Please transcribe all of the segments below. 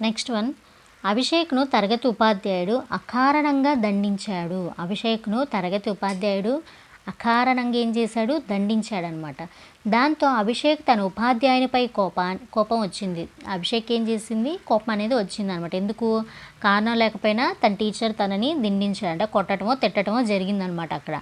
Next one అభిషేక్ను తరగతి ఉపాధ్యాయుడు అకారణంగా దండించాడు. అభిషేక్ను తరగతి ఉపాధ్యాయుడు అకారణంగా ఏం చేశాడు? దండించాడనమాట. దాంతో అభిషేక్ తన ఉపాధ్యాయునిపై కోపా కోపం వచ్చింది. అభిషేక్ ఏం చేసింది? కోపం అనేది వచ్చింది అనమాట ఎందుకు? కారణం లేకపోయినా తన టీచర్ తనని దిండించాడు అంటే కొట్టడమో తిట్టడమో జరిగిందనమాట అక్కడ.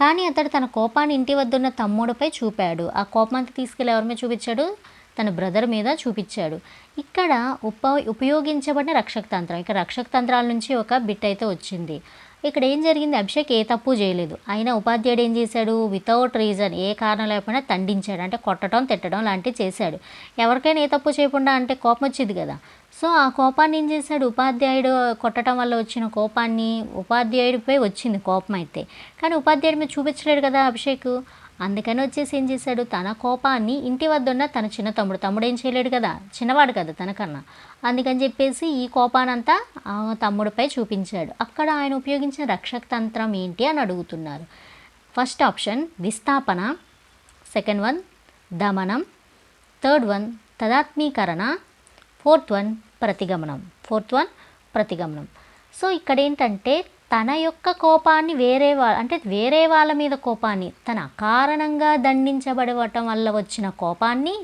కానీ అతడు తన కోపాన్ని ఇంటి వద్ద ఉన్న తమ్ముడిపై చూపాడు. ఆ కోపానికి తీసుకెళ్ళి ఎవరి మీద చూపించాడు? తన బ్రదర్ మీద చూపించాడు. ఇక్కడ ఉప ఉపయోగించబడిన రక్షక తంత్రం ఇక్కడ రక్షక తంత్రాల నుంచి ఒక బిట్ అయితే వచ్చింది. ఇక్కడ ఏం జరిగింది? అభిషేక్ ఏ తప్పు చేయలేదు. అయినా ఉపాధ్యాయుడు ఏం చేశాడు? వితౌట్ రీజన్ ఏ కారణం లేకపోయినా తండించాడు అంటే కొట్టడం తిట్టడం లాంటివి చేశాడు. ఎవరికైనా ఏ తప్పు చేయకుండా అంటే కోపం వచ్చింది కదా. సో ఆ కోపాన్ని ఏం చేశాడు? ఉపాధ్యాయుడు కొట్టడం వల్ల వచ్చిన కోపాన్ని ఉపాధ్యాయుడిపై వచ్చింది కోపం అయితే. కానీ ఉపాధ్యాయుడి మీద చూపించలేడు కదా అభిషేక్. అందుకని వచ్చేసి ఏం చేశాడు? తన కోపాన్ని ఇంటి వద్ద ఉన్న తన చిన్న తమ్ముడు. తమ్ముడు ఏం చేయలేడు కదా? చిన్నవాడు కదా తనకన్నా. అందుకని చెప్పేసి ఈ కోపానంతా తమ్ముడిపై చూపించాడు. అక్కడ ఆయన ఉపయోగించిన రక్షక తంత్రం ఏంటి అని అడుగుతున్నారు. ఫస్ట్ ఆప్షన్ విస్థాపన. సెకండ్ వన్ దమనం. థర్డ్ వన్ తదాత్మీకరణ. ఫోర్త్ వన్ ప్రతిగమనం. ఫోర్త్ వన్ ప్రతిగమనం. సో ఇక్కడ ఏంటంటే తన యొక్క కోపాన్ని వేరే వాళ్ళ అంటే వేరే వాళ్ళ మీద కోపాన్ని తన అకారణంగా దండించబడవటం వల్ల వచ్చిన కోపాన్ని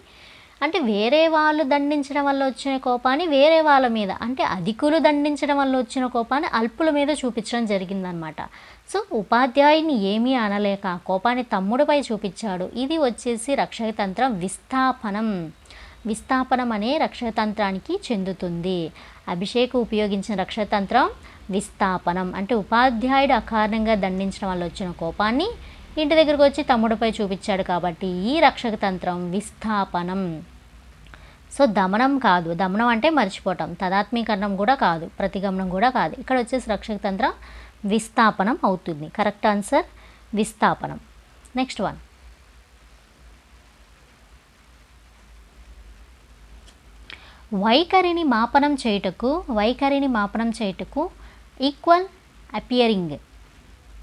అంటే వేరే వాళ్ళు దండించడం వల్ల వచ్చిన కోపాన్ని వేరే వాళ్ళ మీద అంటే అధికులు దండించడం వల్ల వచ్చిన కోపాన్ని అల్పుల మీద చూపించడం జరిగిందనమాట సో ఉపాధ్యాయుని ఏమీ అనలేక కోపాన్ని తమ్ముడిపై చూపించాడు. ఇది వచ్చేసి రక్షక తంత్రం విస్థాపనం. విస్థాపనం అనే రక్షతంత్రానికి చెందుతుంది. అభిషేక్ ఉపయోగించిన రక్షతంత్రం విస్థాపనం అంటే ఉపాధ్యాయుడు అకారణంగా దండించడం వల్ల వచ్చిన కోపాన్ని ఇంటి దగ్గరకు వచ్చి తమ్ముడిపై చూపించాడు కాబట్టి ఈ రక్షక తంత్రం విస్థాపనం. సో దమనం కాదు. దమనం అంటే మర్చిపోవటం. తదాత్మీకరణం కూడా కాదు. ప్రతిగమనం కూడా కాదు. ఇక్కడ వచ్చేసి రక్షక తంత్రం విస్థాపనం అవుతుంది. Correct answer విస్థాపనం. Next one. వైఖరిని మాపనం చేయుటకు వైఖరిని మాపనం చేయుటకు ఈక్వల్ అపియరింగ్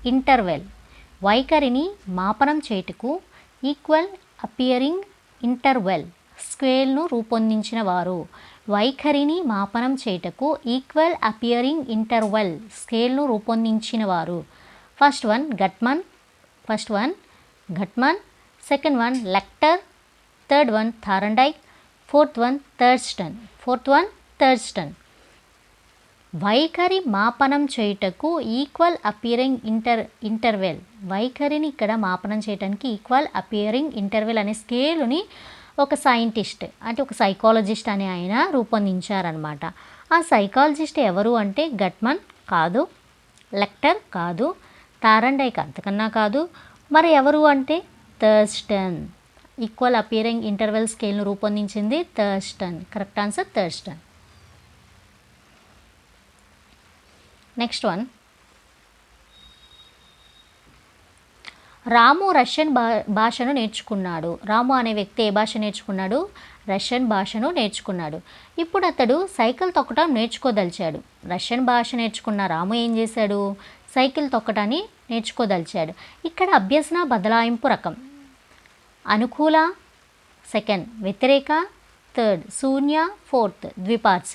ఇంటర్వెల్ వైఖరిని మాపనం చేయుటకు ఈక్వల్ అపియరింగ్ ఇంటర్వెల్ స్కేల్ను రూపొందించిన వారు వైఖరిని మాపనం చేయుటకు ఈక్వల్ అపియరింగ్ ఇంటర్వెల్ స్కేల్ను రూపొందించిన వారు first one Guttman first one Guttman second one Likert third one Thorndike fourth one Thurstone fourth one Thurstone వైఖరి మాపనం చేయుటకు ఈక్వల్ అపియరింగ్ ఇంటర్ ఇంటర్వెల్ వైఖరిని ఇక్కడ మాపనం చేయడానికి ఈక్వల్ అపియరింగ్ ఇంటర్వెల్ అనే స్కేలుని ఒక సైంటిస్ట్ అంటే ఒక సైకాలజిస్ట్ అనే ఆయన రూపొందించారనమాట ఆ సైకాలజిస్ట్ ఎవరు అంటే గట్మన్ కాదు లెక్టర్ కాదు తారండైక్ అంతకన్నా కాదు. మరి ఎవరు అంటే థర్స్టన్. ఈక్వల్ అపియరింగ్ ఇంటర్వెల్ స్కేల్ను రూపొందించింది Thurstone. Correct answer Thurstone. Next one Ramu Russian భా భాషను నేర్చుకున్నాడు. రాము అనే వ్యక్తి ఏ భాష నేర్చుకున్నాడు? రష్యన్ భాషను నేర్చుకున్నాడు. ఇప్పుడు అతడు సైకిల్ తొక్కటం నేర్చుకోదలిచాడు. రష్యన్ భాష నేర్చుకున్న రాము ఏం చేశాడు? సైకిల్ తొక్కటాన్ని నేర్చుకోదలిచాడు. ఇక్కడ అభ్యసన బదలాయింపు రకం. అనుకూల సెకండ్ వ్యతిరేక థర్డ్ శూన్య ఫోర్త్ ద్విపార్శ.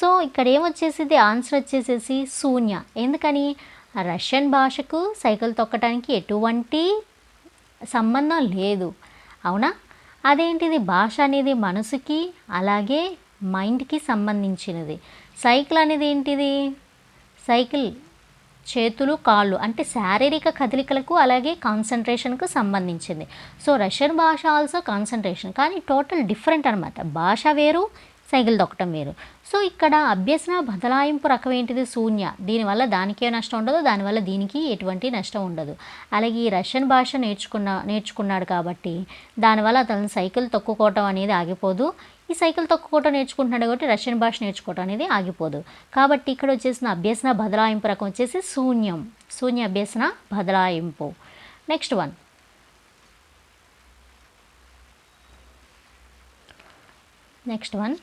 సో ఇక్కడ ఏమొచ్చేసింది ఆన్సర్ వచ్చేసేసి శూన్య. ఎందుకని? రష్యన్ భాషకు సైకిల్ తొక్కడానికి ఎటువంటి సంబంధం లేదు. అవునా? అదేంటిది? భాష అనేది మనసుకి అలాగే మైండ్కి సంబంధించినది. సైకిల్ అనేది ఏంటిది? సైకిల్ చేతులు కాళ్ళు అంటే శారీరక కదలికలకు అలాగే కాన్సన్ట్రేషన్కు సంబంధించింది. సో రష్యన్ భాష ఆల్సో కాన్సన్ట్రేషన్ కానీ టోటల్ డిఫరెంట్ అనమాట భాష వేరు సైకిల్ తొక్కటం వేరు సో ఇక్కడ అభ్యసన బదలాయింపు రకం ఏంటిది? శూన్య. దీనివల్ల దానికే నష్టం ఉండదు దానివల్ల దీనికి ఎటువంటి నష్టం ఉండదు. అలాగే ఈ రష్యన్ భాష నేర్చుకున్న నేర్చుకున్నాడు కాబట్టి దానివల్ల అతను సైకిల్ తొక్కుకోవటం అనేది ఆగిపోదు. ఈ సైకిల్ తొక్కుకోవటం నేర్చుకుంటున్నాడు కాబట్టి రష్యన్ భాష నేర్చుకోవటం అనేది ఆగిపోదు. కాబట్టి ఇక్కడ వచ్చేసిన అభ్యసన బదలాయింపు రకం వచ్చేసి శూన్యం. శూన్య అభ్యసన బదలాయింపు. Next one. Next one.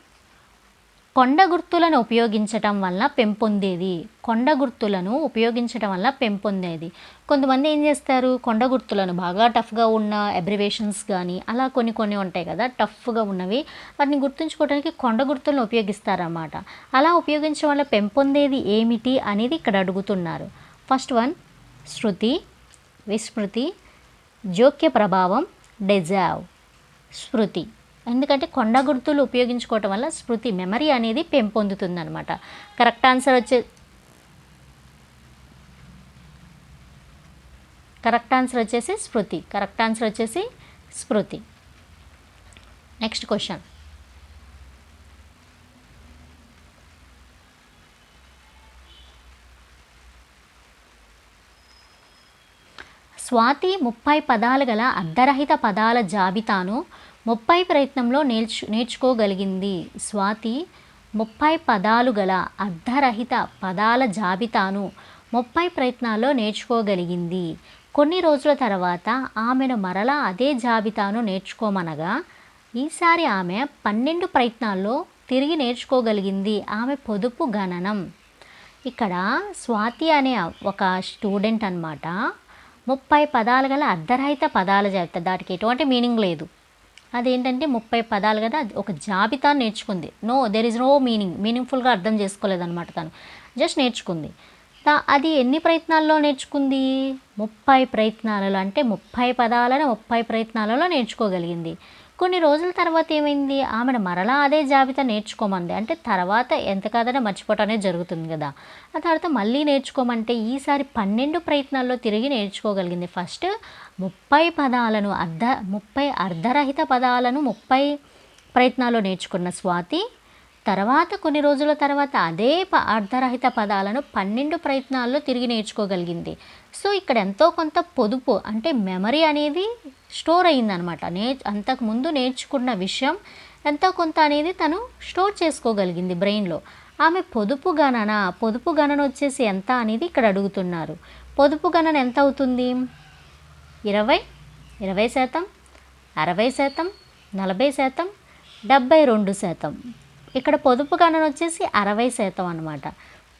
కొండ గుర్తులను ఉపయోగించటం వల్ల పెంపొందేది. కొండ గుర్తులను ఉపయోగించటం వల్ల పెంపొందేది. కొంతమంది ఏం చేస్తారు? కొండ గుర్తులను బాగా టఫ్గా ఉన్న అబ్రివేషన్స్ కానీ అలా కొన్ని కొన్ని ఉంటాయి కదా టఫ్గా ఉన్నవి వాటిని గుర్తుంచుకోవడానికి కొండ గుర్తులను ఉపయోగిస్తారన్నమాట. అలా ఉపయోగించడం వల్ల పెంపొందేది ఏమిటి అనేది ఇక్కడ అడుగుతున్నారు. ఫస్ట్ వన్ శృతి విస్మృతి జోక్య ప్రభావం డెజావ్ స్మృతి ఎందుకంటే కొండ గుర్తులు ఉపయోగించుకోవటం వల్ల స్మృతి మెమరీ అనేది పెంపొందుతుంది అనమాట కరెక్ట్ ఆన్సర్ వచ్చే కరెక్ట్ ఆన్సర్ వచ్చేసి స్మృతి. కరెక్ట్ ఆన్సర్ వచ్చేసి స్మృతి. నెక్స్ట్ క్వశ్చన్ స్వాతి ముప్పై పదాలు గల అర్ధరహిత పదాల జాబితాను ముప్పై ప్రయత్నంలో నేర్చు నేర్చుకోగలిగింది. స్వాతి ముప్పై పదాలు గల అర్ధరహిత పదాల జాబితాను ముప్పై ప్రయత్నాల్లో నేర్చుకోగలిగింది. కొన్ని రోజుల తర్వాత ఆమెను మరలా అదే జాబితాను నేర్చుకోమనగా ఈసారి ఆమె పన్నెండు ప్రయత్నాల్లో తిరిగి నేర్చుకోగలిగింది ఆమె పొదుపు గణనం. ఇక్కడ స్వాతి అనే ఒక స్టూడెంట్ అన్నమాట. ముప్పై పదాలు గల అర్ధరహిత పదాల జాబితా దాటికి ఎటువంటి మీనింగ్ లేదు. అదేంటంటే ముప్పై పదాలు కదా అది ఒక జాబితా నేర్చుకుంది. No there is no meaning మీనింగ్ఫుల్గా అర్థం చేసుకోలేదన్నమాట తను. జస్ట్ నేర్చుకుంది. అది ఎన్ని ప్రయత్నాల్లో నేర్చుకుంది? ముప్పై ప్రయత్నాలలో. అంటే ముప్పై పదాలను ముప్పై ప్రయత్నాలలో నేర్చుకోగలిగింది. కొన్ని రోజుల తర్వాత ఏమైంది? ఆమెను మరలా అదే జాబితా నేర్చుకోమంది. అంటే తర్వాత ఎంత కాదనే మర్చిపోవటం అనేది జరుగుతుంది కదా. ఆ తర్వాత మళ్ళీ నేర్చుకోమంటే ఈసారి పన్నెండు ప్రయత్నాల్లో తిరిగి నేర్చుకోగలిగింది. ఫస్ట్ ముప్పై పదాలను అర్ధ ముప్పై అర్ధరహిత పదాలను ముప్పై ప్రయత్నాల్లో నేర్చుకున్న స్వాతి తర్వాత కొన్ని రోజుల తర్వాత అదే ప అర్ధరహిత పదాలను పన్నెండు ప్రయత్నాల్లో తిరిగి నేర్చుకోగలిగింది. సో ఇక్కడ ఎంతో కొంత పొదుపు అంటే మెమరీ అనేది స్టోర్ అయిందనమాట నే అంతకుముందు నేర్చుకున్న విషయం ఎంతో కొంత అనేది తను స్టోర్ చేసుకోగలిగింది బ్రెయిన్లో. ఆమె పొదుపు గణన పొదుపు గణన వచ్చేసి ఎంత అనేది ఇక్కడ అడుగుతున్నారు. పొదుపు గణన ఎంత అవుతుంది? ఇరవై ఇరవై శాతం అరవై శాతం నలభై శాతం డెబ్బై రెండు శాతం. ఇక్కడ పొదుపు గణన వచ్చేసి అరవై శాతం అనమాట.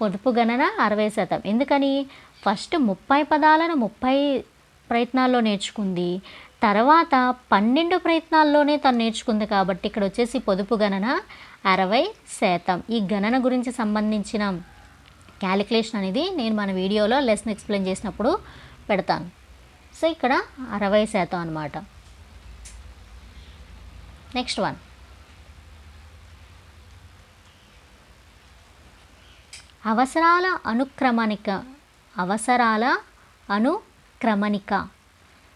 పొదుపు గణన అరవై శాతం. ఎందుకని? ఫస్ట్ ముప్పై పదాలను ముప్పై ప్రయత్నాల్లో నేర్చుకుంది. తర్వాత పన్నెండు ప్రయత్నాల్లోనే తను నేర్చుకుంది కాబట్టి ఇక్కడ వచ్చేసి పొదుపు గణన అరవై శాతం. ఈ గణన గురించి సంబంధించిన క్యాలిక్యులేషన్ అనేది నేను మన వీడియోలో లెసన్ ఎక్స్ప్లెయిన్ చేసినప్పుడు పెడతాను. సో ఇక్కడ అరవై శాతం అనమాట నెక్స్ట్ వన్. అవసరాల అనుక్రమణిక అవసరాల అనుక్రమణిక.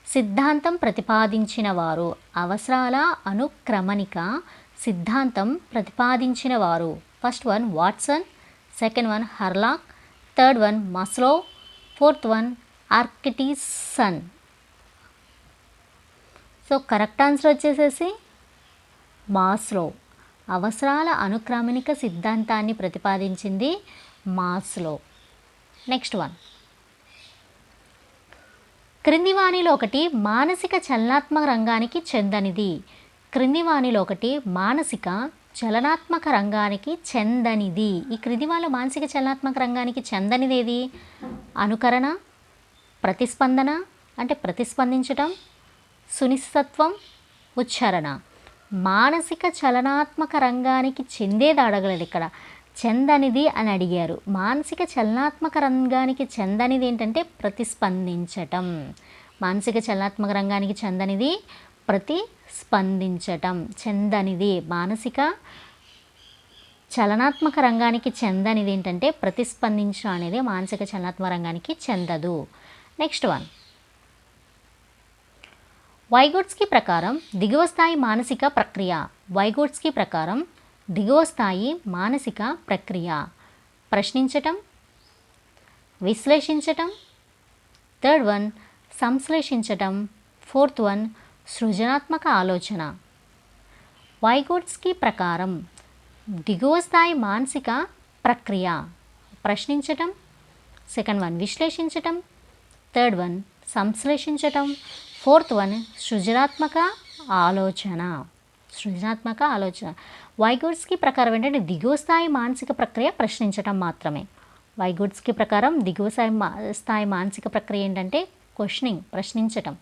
సిద్ధాంతం ప్రతిపాదించిన వారు అవసరాల అనుక్రమణిక సిద్ధాంతం ప్రతిపాదించిన వారు first one Watson second one Hurlock third one Maslow fourth one Atkinson. So correct answer వచ్చేసేసి మాస్లో. అవసరాల అనుక్రమణిక సిద్ధాంతాన్ని ప్రతిపాదించింది మాస్లో. Next one. క్రింది వాణిలో ఒకటి మానసిక చలనాత్మక రంగానికి చెందనిది. క్రింది వాణిలో ఒకటి మానసిక చలనాత్మక రంగానికి చెందనిది. ఈ క్రింది వాళ్ళ మానసిక చలనాత్మక రంగానికి చెందనిది ఏది అనుకరణ ప్రతిస్పందన అంటే ప్రతిస్పందించటం సునిశ్చత్వం ఉచ్చారణ. మానసిక చలనాత్మక రంగానికి చెందేది అడగలేదు ఇక్కడ. చెందనిది అని అడిగారు. మానసిక చలనాత్మక రంగానికి చెందనిది ఏంటంటే ప్రతిస్పందించటం. మానసిక చలనాత్మక రంగానికి చెందనిది ప్రతిస్పందించటం. చెందనిది. మానసిక చలనాత్మక రంగానికి చెందనిది ఏంటంటే ప్రతిస్పందించడం అనేది మానసిక చలనాత్మక రంగానికి చెందదు. Next one. వైగోట్స్కి ప్రకారం దిగువ స్థాయి మానసిక ప్రక్రియ. వైగోట్స్కి ప్రకారం దిగువ స్థాయి మానసిక ప్రక్రియ. ప్రశ్నించటం విశ్లేషించటం థర్డ్ వన్ సంశ్లేషించటం ఫోర్త్ వన్ సృజనాత్మక ఆలోచన. వైగోట్స్కి ప్రకారం దిగువ స్థాయి మానసిక ప్రక్రియ. ప్రశ్నించటం సెకండ్ వన్ విశ్లేషించటం థర్డ్ వన్ సంశ్లేషించటం ఫోర్త్ వన్ సృజనాత్మక ఆలోచన. సృజనాత్మక ఆలోచన. వైగోడ్స్కి ప్రకారం ఏంటంటే దిగువ స్థాయి మానసిక ప్రక్రియ ప్రశ్నించటం మాత్రమే. వైగోడ్స్కి ప్రకారం దిగువ స్థాయి మా స్థాయి మానసిక ప్రక్రియ ఏంటంటే క్వశ్చనింగ్ ప్రశ్నించటం.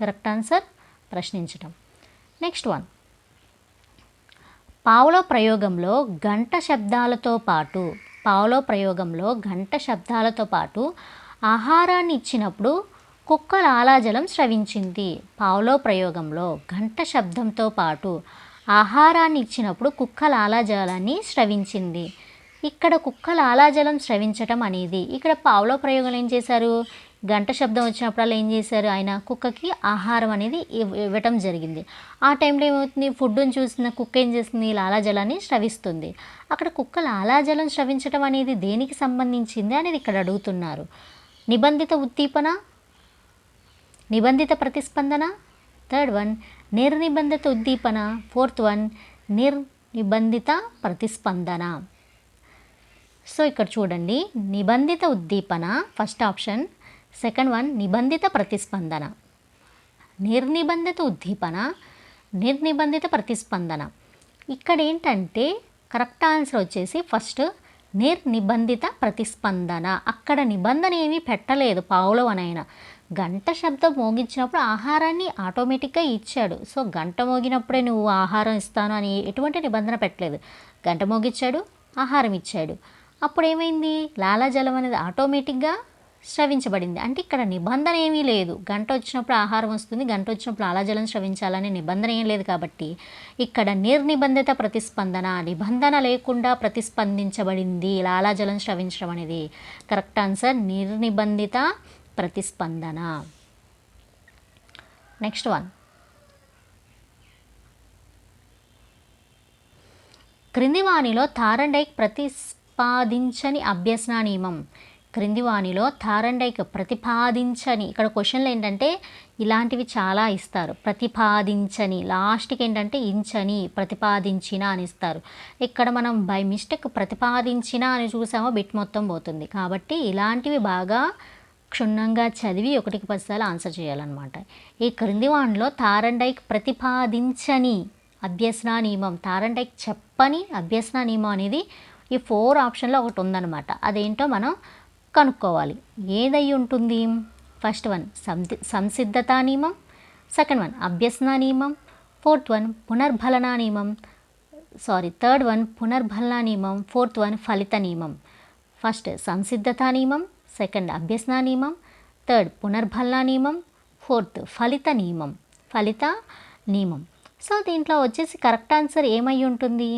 కరెక్ట్ ఆన్సర్ ప్రశ్నించటం. నెక్స్ట్ వన్ పావులో ప్రయోగంలో గంట శబ్దాలతో పాటు పావులో ప్రయోగంలో గంట శబ్దాలతో పాటు ఆహారాన్ని ఇచ్చినప్పుడు కుక్క లాలాజలం స్రవించింది. పావులో ప్రయోగంలో గంట శబ్దంతో పాటు ఆహారాన్ని ఇచ్చినప్పుడు కుక్క లాలాజలాన్ని స్రవించింది. ఇక్కడ కుక్క లాలాజలం స్రవించటం అనేది ఇక్కడ పావులో ప్రయోగంలో ఏం చేశారు? గంట శబ్దం వచ్చినప్పుడల్లా ఏం చేశారు? ఆయన కుక్కకి ఆహారం అనేది ఇవ్- ఇవ్వటం జరిగింది. ఆ టైంలో ఏమవుతుంది? ఫుడ్ని చూసిన కుక్క ఏం చేస్తుంది? లాలాజలాన్ని స్రవిస్తుంది. అక్కడ కుక్క లాలాజలం స్రవించటం అనేది దేనికి సంబంధించింది అనేది ఇక్కడ అడుగుతున్నారు. నిబంధిత ఉద్దీపన నిబంధిత ప్రతిస్పందన థర్డ్ వన్ నిర్నిబంధిత ఉద్దీపన ఫోర్త్ వన్ నిర్నిబంధిత ప్రతిస్పందన. సో ఇక్కడ చూడండి నిబంధిత ఉద్దీపన ఫస్ట్ ఆప్షన్. సెకండ్ వన్ నిబంధిత ప్రతిస్పందన. నిర్నిబంధిత ఉద్దీపన నిర్నిబంధిత ప్రతిస్పందన. ఇక్కడ ఏంటంటే కరెక్ట్ ఆన్సర్ వచ్చేసి ఫస్ట్ నిర్నిబంధిత ప్రతిస్పందన. అక్కడ నిబంధన ఏమీ పెట్టలేదు పావులో అనైనా గంట శబ్దం మోగించినప్పుడు ఆహారాన్ని ఆటోమేటిక్గా ఇచ్చాడు. సో గంట మోగినప్పుడే నువ్వు ఆహారం ఇస్తాను అని ఎటువంటి నిబంధన పెట్టలేదు. గంట మోగించాడు ఆహారం ఇచ్చాడు. అప్పుడు ఏమైంది లాలాజలం అనేది ఆటోమేటిక్గా స్రవించబడింది. అంటే ఇక్కడ నిబంధన ఏమీ లేదు. గంట వచ్చినప్పుడు ఆహారం వస్తుంది గంట వచ్చినప్పుడు లాలాజలం స్రవించాలనే నిబంధన ఏం లేదు కాబట్టి ఇక్కడ నిర్నిబంధిత ప్రతిస్పందన నిబంధన లేకుండా ప్రతిస్పందించబడింది లాలాజలం స్రవించడం అనేది. కరెక్ట్ ఆన్సర్ నిర్నిబంధిత ప్రతిస్పందన. నెక్స్ట్ వన్ క్రింది వాణిలో థారండైక్ ప్రతిపాదించని అభ్యసన నియమం. క్రింది వాణిలో థారండైక్ ప్రతిపాదించని ఇక్కడ క్వశ్చన్లు ఏంటంటే ఇలాంటివి చాలా ఇస్తారు. ప్రతిపాదించని లాస్ట్కి ఏంటంటే ఇంచని ప్రతిపాదించిన అని ఇస్తారు. ఇక్కడ మనం బై మిస్టేక్ ప్రతిపాదించిన అని చూసామో బిట్ మొత్తం పోతుంది. కాబట్టి ఇలాంటివి బాగా క్షుణ్ణంగా చదివి ఒకటికి పదిసార్లు ఆన్సర్ చేయాలన్నమాట. ఈ క్రింది వాణిలో తారండైక్ ప్రతిపాదించని అభ్యసన నియమం తారండైక్ చెప్పని అభ్యసన నియమం అనేది ఈ ఫోర్ ఆప్షన్లో ఒకటి ఉందన్నమాట. అదేంటో మనం కనుక్కోవాలి. ఏదై ఉంటుంది? ఫస్ట్ వన్ సంసి సంసిద్ధతా నియమం. సెకండ్ వన్ అభ్యసన నియమం. ఫోర్త్ వన్ పునర్బలన నియమం. సారీ థర్డ్ వన్ పునర్బలన నియమం. ఫోర్త్ వన్ ఫలిత నియమం. ఫస్ట్ సంసిద్ధతా నియమం. సెకండ్ అభ్యసన నియమం థర్డ్ పునర్బలన నియమం ఫోర్త్ ఫలిత నియమం. ఫలిత నియమం. సో దీంట్లో వచ్చేసి కరెక్ట్ ఆన్సర్ ఏమై ఉంటుంది?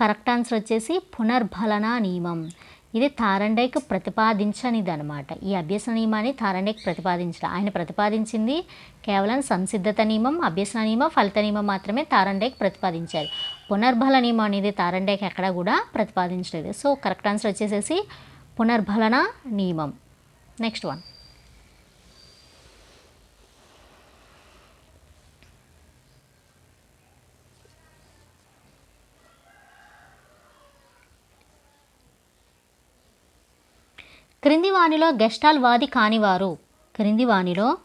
కరెక్ట్ ఆన్సర్ వచ్చేసి పునర్భలన నియమం. ఇది థారండైక్ ప్రతిపాదించనిది అనమాట ఈ అభ్యసన నియమాన్ని తారండైక్ ప్రతిపాదించడం. ఆయన ప్రతిపాదించింది కేవలం సంసిద్ధత నియమం అభ్యసన నియమం ఫలిత నియమం మాత్రమే తారండైక్ ప్రతిపాదించారు. పునర్బల నియమం అనేది తారండైక్ ఎక్కడ కూడా ప్రతిపాదించలేదు. సో కరెక్ట్ ఆన్సర్ వచ్చేసేసి పునర్బలన నియమం. నెక్స్ట్ వన్ క్రింది వాణిలో గెస్టాల్ వాది కానివారు. క్రింది వాణిలో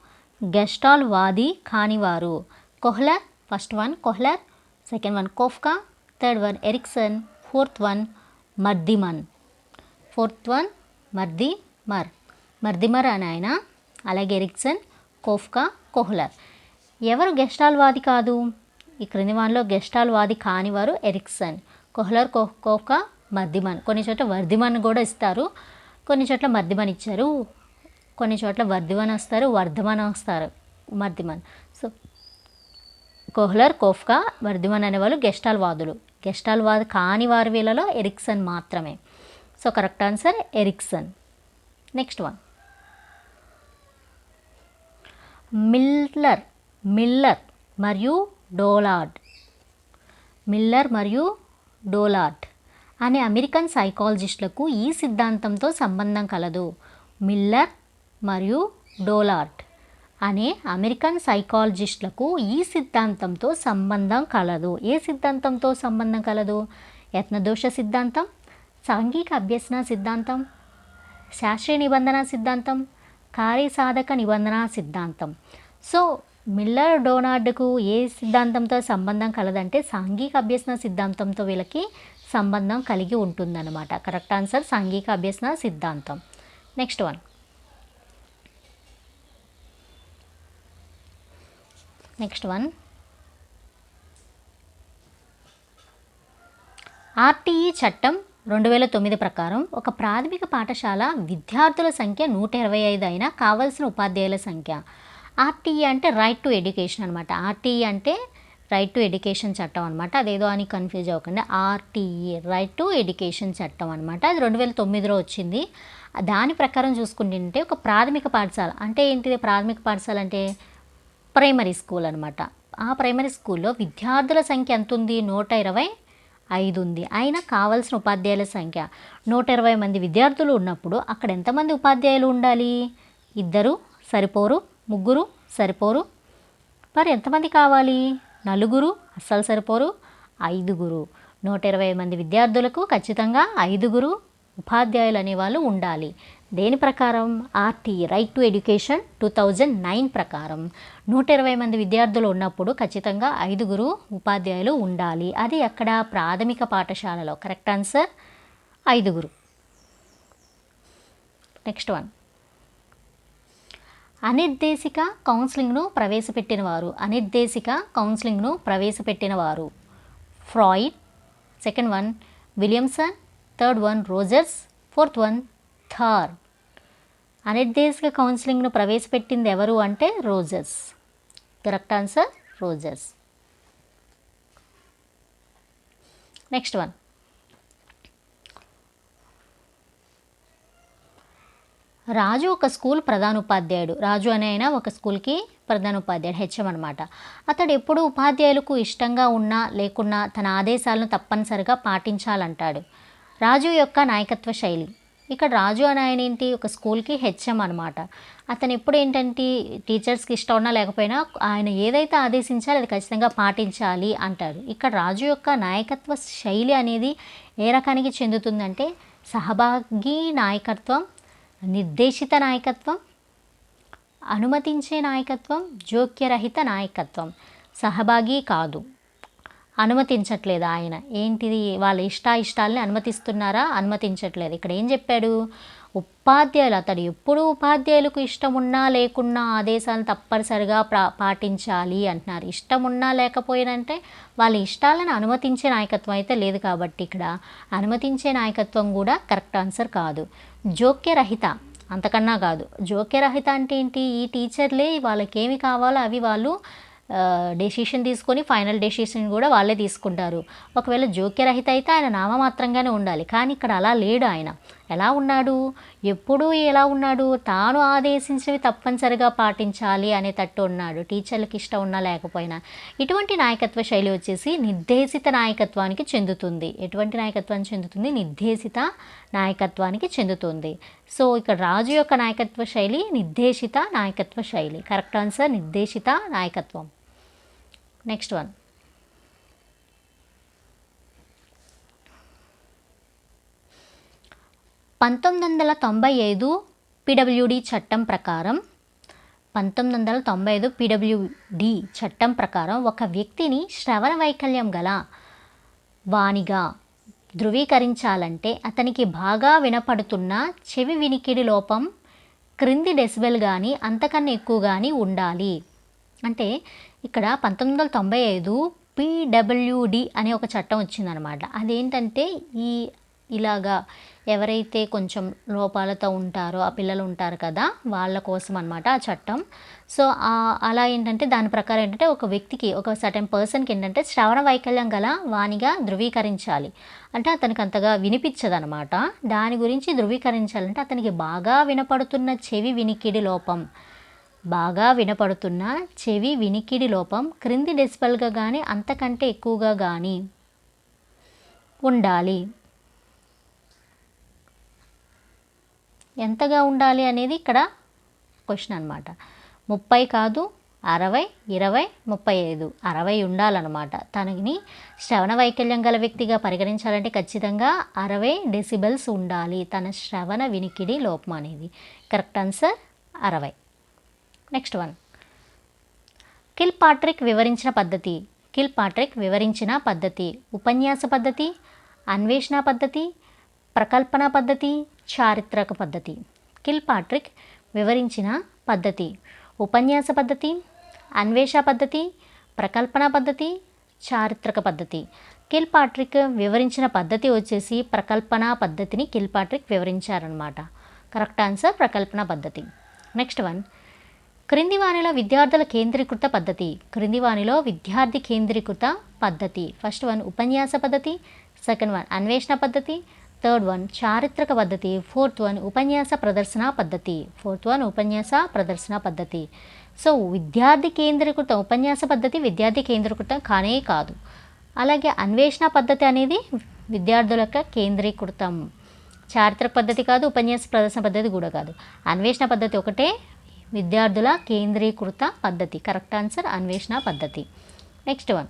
గెస్టాల్ వాది కానివారు. Kohler first one Kohler. Second one Koffka. Third one Erikson. Fourth one మర్దిమన్ fourth one మర్ది మర్. మర్దిమర్ అని ఆయన. అలాగే ఎరిక్సన్ కోఫ్కా కోహ్లర్. ఎవరు గెస్టాల్ వాది కాదు? ఈ క్రింది వానిలో గెస్టాల్ వాది కానివారు ఎరిక్సన్. కోహ్లర్ కోహ్ కోఫ్కా మర్దిమన్ కొన్ని చోట్ల వర్ధిమన్ కూడా ఇస్తారు. కొన్ని చోట్ల మర్దిమన్ ఇచ్చారు. కొన్ని చోట్ల వర్ధిమన్ వస్తారు వర్ధమన్ వస్తారు Wertheimer so Kohler Koffka Wertheimer అనేవాళ్ళు గెస్టాల్ వాదులు గెస్టాల్ వాదు కాని వారి వీళ్ళలో ఎరిక్సన్ మాత్రమే. So correct answer Erikson. Next one. Miller Miller మరియు డోలార్డ్. మిల్లర్ మరియు డోలార్డ్ అనే అమెరికన్ సైకాలజిస్టులకు ఈ సిద్ధాంతంతో సంబంధం కలదు. మిల్లర్ మరియు డోలార్డ్ అనే అమెరికన్ సైకాలజిస్టులకు ఈ సిద్ధాంతంతో సంబంధం కలదు. ఏ సిద్ధాంతంతో సంబంధం కలదు? యత్నదోష సిద్ధాంతం సాంఘిక అభ్యసన సిద్ధాంతం శాస్త్రీయ నిబంధన సిద్ధాంతం కార్యసాధక నిబంధన సిద్ధాంతం. సో మిల్లర్ డోనార్డ్కు ఏ సిద్ధాంతంతో సంబంధం కలదంటే సాంఘిక అభ్యసన సిద్ధాంతంతో వీళ్ళకి సంబంధం కలిగి ఉంటుందన్నమాట. కరెక్ట్ ఆన్సర్ సాంఘిక అభ్యసన సిద్ధాంతం. Next one. Next one. RTE చట్టం రెండు వేల తొమ్మిది ప్రకారం ఒక ప్రాథమిక పాఠశాల విద్యార్థుల సంఖ్య నూట ఇరవై ఐదు అయినా కావాల్సిన ఉపాధ్యాయుల సంఖ్య. ఆర్టీఈ అంటే రైట్ టు ఎడ్యుకేషన్ అనమాట ఆర్టీఈ అంటే రైట్ టు ఎడ్యుకేషన్ చట్టం అనమాట అదేదో అని కన్ఫ్యూజ్ అవ్వకుండా. ఆర్టీఈ రైట్ టు ఎడ్యుకేషన్ చట్టం అనమాట అది రెండు వేల తొమ్మిదిలో వచ్చింది. దాని ప్రకారం చూసుకుంటుంటే ఒక ప్రాథమిక పాఠశాల. అంటే ఏంటిది? ప్రాథమిక పాఠశాల అంటే ప్రైమరీ స్కూల్ అనమాట ఆ ప్రైమరీ స్కూల్లో విద్యార్థుల సంఖ్య ఎంత ఉంది నూట ఇరవై ఐదు ఉంది అయినా కావలసిన ఉపాధ్యాయుల సంఖ్య. నూట ఇరవై మంది విద్యార్థులు ఉన్నప్పుడు అక్కడ ఎంతమంది ఉపాధ్యాయులు ఉండాలి? ఇద్దరు సరిపోరు? ముగ్గురు సరిపోరు? మరి ఎంతమంది కావాలి? నలుగురు అస్సలు సరిపోరు? ఐదుగురు. నూట ఇరవై మంది విద్యార్థులకు ఖచ్చితంగా ఐదుగురు ఉపాధ్యాయులు అనేవాళ్ళు ఉండాలి. దేని ప్రకారం? RT right to education two thousand nine ప్రకారం. నూట ఇరవై మంది విద్యార్థులు ఉన్నప్పుడు ఖచ్చితంగా ఐదుగురు ఉపాధ్యాయులు ఉండాలి. అది అక్కడ ప్రాథమిక పాఠశాలలో. కరెక్ట్ ఆన్సర్ ఐదుగురు. నెక్స్ట్ వన్ అనిర్దేశిక కౌన్సిలింగ్ను ప్రవేశపెట్టిన వారు అనిర్దేశిక కౌన్సిలింగ్ను ప్రవేశపెట్టిన వారు Freud second one Williamson third one Rogers fourth one Thar. అనిర్దేశిక కౌన్సిలింగ్ను ప్రవేశపెట్టింది ఎవరు అంటే Rogers. Correct answer Rogers. Next one. Raju ఒక స్కూల్ ప్రధానోపాధ్యాయుడు. రాజు అనే ఆయన ఒక స్కూల్కి ప్రధానోపాధ్యాయుడు హెచ్ఎం అనమాట అతడు ఎప్పుడు ఉపాధ్యాయులకు ఇష్టంగా ఉన్నా లేకున్నా తన ఆదేశాలను తప్పనిసరిగా పాటించాలంటాడు. రాజు యొక్క నాయకత్వ శైలి. ఇక్కడ రాజు అని ఆయన ఏంటి? ఒక స్కూల్కి హెచ్ఎం అనమాట అతను ఎప్పుడు ఏంటంటే టీచర్స్కి ఇష్టం ఉన్నా లేకపోయినా ఆయన ఏదైతే ఆదేశించాలో అది ఖచ్చితంగా పాటించాలి అంటారు ఇక్కడ రాజు యొక్క నాయకత్వ శైలి అనేది ఏ రకానికి చెందుతుందంటే సహభాగి నాయకత్వం నిర్దేశిత నాయకత్వం అనుమతించే నాయకత్వం జోక్యరహిత నాయకత్వం. సహభాగి కాదు. అనుమతించట్లేదు ఆయన. ఏంటిది? వాళ్ళ ఇష్టాయిష్టాలని అనుమతిస్తున్నారా? అనుమతించట్లేదు. ఇక్కడ ఏం చెప్పాడు? ఉపాధ్యాయులు అతడు ఎప్పుడు ఉపాధ్యాయులకు ఇష్టం ఉన్నా లేకున్నా ఆదేశాలను తప్పనిసరిగా పాటించాలి అంటున్నారు. ఇష్టం ఉన్నా లేకపోయినంటే వాళ్ళ ఇష్టాలను అనుమతించే నాయకత్వం అయితే లేదు కాబట్టి ఇక్కడ అనుమతించే నాయకత్వం కూడా కరెక్ట్ ఆన్సర్ కాదు. జోక్యరహిత అంతకన్నా కాదు. జోక్యరహిత అంటే ఏంటి? ఈ టీచర్లే వాళ్ళకేమి కావాలో అవి వాళ్ళు డెసిషన్ తీసుకొని ఫైనల్ డెసిషన్ కూడా వాళ్ళే తీసుకుంటారు. ఒకవేళ జోక్యరహిత అయితే ఆయన నామమాత్రంగానే ఉండాలి. కానీ ఇక్కడ అలా లేడు ఆయన. ఎలా ఉన్నాడు? ఎప్పుడూ ఎలా ఉన్నాడు? తాను ఆదేశించినవి తప్పనిసరిగా పాటించాలి అనేటట్టు ఉన్నాడు. టీచర్లకు ఇష్టం ఉన్నా లేకపోయినా ఇటువంటి నాయకత్వ శైలి వచ్చేసి నిర్దేశిత నాయకత్వానికి చెందుతుంది. ఎటువంటి నాయకత్వానికి చెందుతుంది? నిర్దేశిత నాయకత్వానికి చెందుతుంది. సో ఇక్కడ రాజు యొక్క నాయకత్వ శైలి నిర్దేశిత నాయకత్వ శైలి. కరెక్ట్ ఆన్సర్ నిర్దేశిత నాయకత్వం. Next one. పంతొమ్మిది వందల తొంభై ఐదు పిడబ్ల్యూడి చట్టం ప్రకారం పంతొమ్మిది వందల తొంభై ఐదు పిడబ్ల్యూడి చట్టం ప్రకారం ఒక వ్యక్తిని శ్రవణ వైకల్యం గల వానిగా ధృవీకరించాలంటే అతనికి బాగా వినపడుతున్న చెవి వినికిడి లోపం క్రింది డెసిబెల్ కానీ అంతకన్నా ఎక్కువ కానీ ఉండాలి. అంటే ఇక్కడ పంతొమ్మిది వందల తొంభై ఐదు పిడబ్ల్యూడి అనే ఒక చట్టం వచ్చిందనమాట. అదేంటంటే ఈ ఇలాగా ఎవరైతే కొంచెం లోపాలతో ఉంటారో ఆ పిల్లలు ఉంటారు కదా వాళ్ళ కోసం అనమాట ఆ చట్టం. సో అలా ఏంటంటే దాని ప్రకారం ఏంటంటే ఒక వ్యక్తికి ఒక సర్టెన్ పర్సన్కి ఏంటంటే శ్రవణ వైకల్యం గల వానిగా ధృవీకరించాలి. అంటే అతనికి అంతగా వినిపించదనమాట దాని గురించి ధృవీకరించాలంటే అతనికి బాగా వినపడుతున్న చెవి వినికిడి లోపం. బాగా వినపడుతున్న చెవి వినికిడి లోపం క్రింది డెసిబల్గా కానీ అంతకంటే ఎక్కువగా కానీ ఉండాలి. ఎంతగా ఉండాలి అనేది ఇక్కడ క్వశ్చన్ అనమాట ముప్పై కాదు అరవై ఇరవై ముప్పై ఐదు. అరవై ఉండాలన్నమాట. తనని శ్రవణ వైకల్యం గల వ్యక్తిగా పరిగణించాలంటే ఖచ్చితంగా అరవై డెసిబెల్స్ ఉండాలి. తన శ్రవణ వినికిడి లోపం అనేది. కరెక్ట్ ఆన్సర్ అరవై. Next one. కిల్ పాట్రిక్ వివరించిన పద్ధతి. కిల్ పాట్రిక్ వివరించిన పద్ధతి. ఉపన్యాస పద్ధతి అన్వేషణ పద్ధతి ప్రకల్పన పద్ధతి చారిత్రక పద్ధతి. కిల్ పాట్రిక్ వివరించిన పద్ధతి. ఉపన్యాస పద్ధతి అన్వేషణ పద్ధతి ప్రకల్పన పద్ధతి చారిత్రక పద్ధతి. కిల్ పాట్రిక్ వివరించిన పద్ధతి వచ్చేసి ప్రకల్పన పద్ధతిని కిల్ పాట్రిక్ వివరించారనమాట కరెక్ట్ ఆన్సర్ ప్రకల్పన పద్ధతి. Next one. క్రింది వాణిలో విద్యార్థుల కేంద్రీకృత పద్ధతి. క్రింది వాణిలో విద్యార్థి కేంద్రీకృత పద్ధతి. ఫస్ట్ వన్ ఉపన్యాస పద్ధతి. సెకండ్ వన్ అన్వేషణ పద్ధతి. థర్డ్ వన్ చారిత్రక పద్ధతి. ఫోర్త్ వన్ ఉపన్యాస ప్రదర్శన పద్ధతి. ఫోర్త్ వన్ ఉపన్యాస ప్రదర్శన పద్ధతి. సో విద్యార్థి కేంద్రీకృత ఉపన్యాస పద్ధతి విద్యార్థి కేంద్రీకృతం కానే కాదు. అలాగే అన్వేషణ పద్ధతి అనేది విద్యార్థుల యొక్క కేంద్రీకృతం. చారిత్రక పద్ధతి కాదు ఉపన్యాస ప్రదర్శన పద్ధతి కూడా కాదు. అన్వేషణ పద్ధతి ఒకటే విద్యార్థుల కేంద్రీకృత పద్ధతి. కరెక్ట్ ఆన్సర్ అన్వేషణ పద్ధతి. నెక్స్ట్ వన్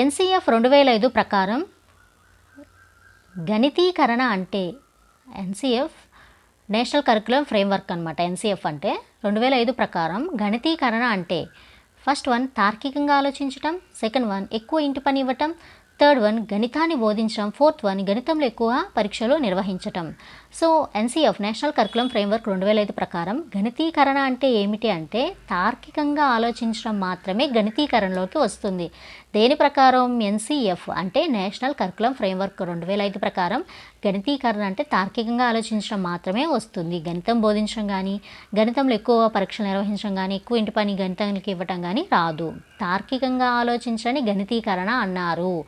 ఎన్సీఎఫ్ రెండు వేల ఐదు ప్రకారం గణితీకరణ అంటే ఎన్సీఎఫ్ నేషనల్ కరికులం ఫ్రేమ్వర్క్ అనమాట ఎన్సీఎఫ్ అంటే. రెండు వేల ఐదు ప్రకారం గణితీకరణ అంటే ఫస్ట్ వన్ తార్కికంగా ఆలోచించటం సెకండ్ వన్ ఎక్కువ ఇంటి పని ఇవ్వటం థర్డ్ వన్ గణితాన్ని బోధించడం ఫోర్త్ వన్ గణితంలో ఎక్కువ పరీక్షలు నిర్వహించటం. So NCF national curriculum framework రెండు వేల ఐదు ప్రకారం గణితీకరణ అంటే ఏమిటి అంటే తార్కికంగా ఆలోచించడం మాత్రమే గణితీకరణలోకి వస్తుంది. దేని ప్రకారం? ఎన్సీఎఫ్ అంటే నేషనల్ కరికులం ఫ్రేమ్వర్క్ రెండు వేల ఐదు ప్రకారం గణితీకరణ అంటే తార్కికంగా ఆలోచించడం మాత్రమే వస్తుంది. గణితం బోధించడం కానీ గణితంలో ఎక్కువ పరీక్షలు నిర్వహించడం కానీ ఎక్కువ ఇంటి పని గణితానికి ఇవ్వటం కానీ రాదు. తార్కికంగా ఆలోచించని గణితీకరణ అన్నారు.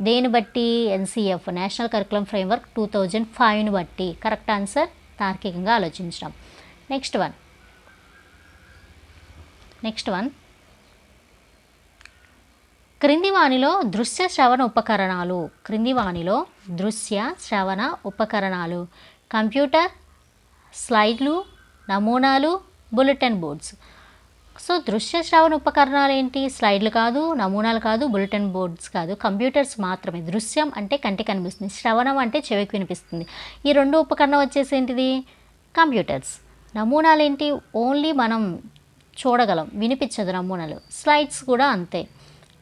దేని బట్టి? NCF national curriculum framework two thousand ఫైవ్ని బట్టి. కరెక్ట్ ఆన్సర్ తార్కికంగా ఆలోచించడం. Next one. Next one. క్రింది వాణిలో దృశ్య శ్రవణ ఉపకరణాలు. క్రింది వాణిలో దృశ్య శ్రవణ ఉపకరణాలు. కంప్యూటర్ స్లైడ్లు నమూనాలు బులెటిన్ బోర్డ్స్. సో దృశ్య శ్రవణ ఉపకరణాలు ఏంటి స్లైడ్లు కాదు నమూనాలు కాదు బులెటిన్ బోర్డ్స్ కాదు. కంప్యూటర్స్ మాత్రమే. దృశ్యం అంటే కంటికి కనిపిస్తుంది. శ్రవణం అంటే చెవికి వినిపిస్తుంది. ఈ రెండు ఉపకరణం వచ్చేసి ఏంటిది కంప్యూటర్స్. నమూనాలు ఏంటి ఓన్లీ మనం చూడగలం. వినిపించదు నమూనాలు. స్లైడ్స్ కూడా అంతే.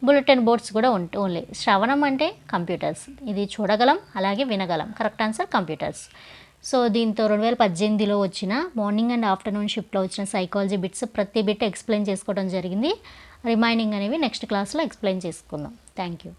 బులెటిన్ బోర్డ్స్ కూడా ఉంటాయి ఓన్లీ. శ్రవణం అంటే కంప్యూటర్స్. ఇది చూడగలం అలాగే వినగలం. Correct answer computers. సో దీంతో రెండు వేల పద్దెనిమిదిలో వచ్చిన మార్నింగ్ అండ్ ఆఫ్టర్నూన్ షిఫ్ట్లో వచ్చిన సైకాలజీ బిట్స్ ప్రతి బిట్ ఎక్స్ప్లెయిన్ చేసుకోవడం జరిగింది. రిమైనింగ్ అనేవి నెక్స్ట్ క్లాస్లో ఎక్స్ప్లెయిన్ చేసుకుందాం. Thank you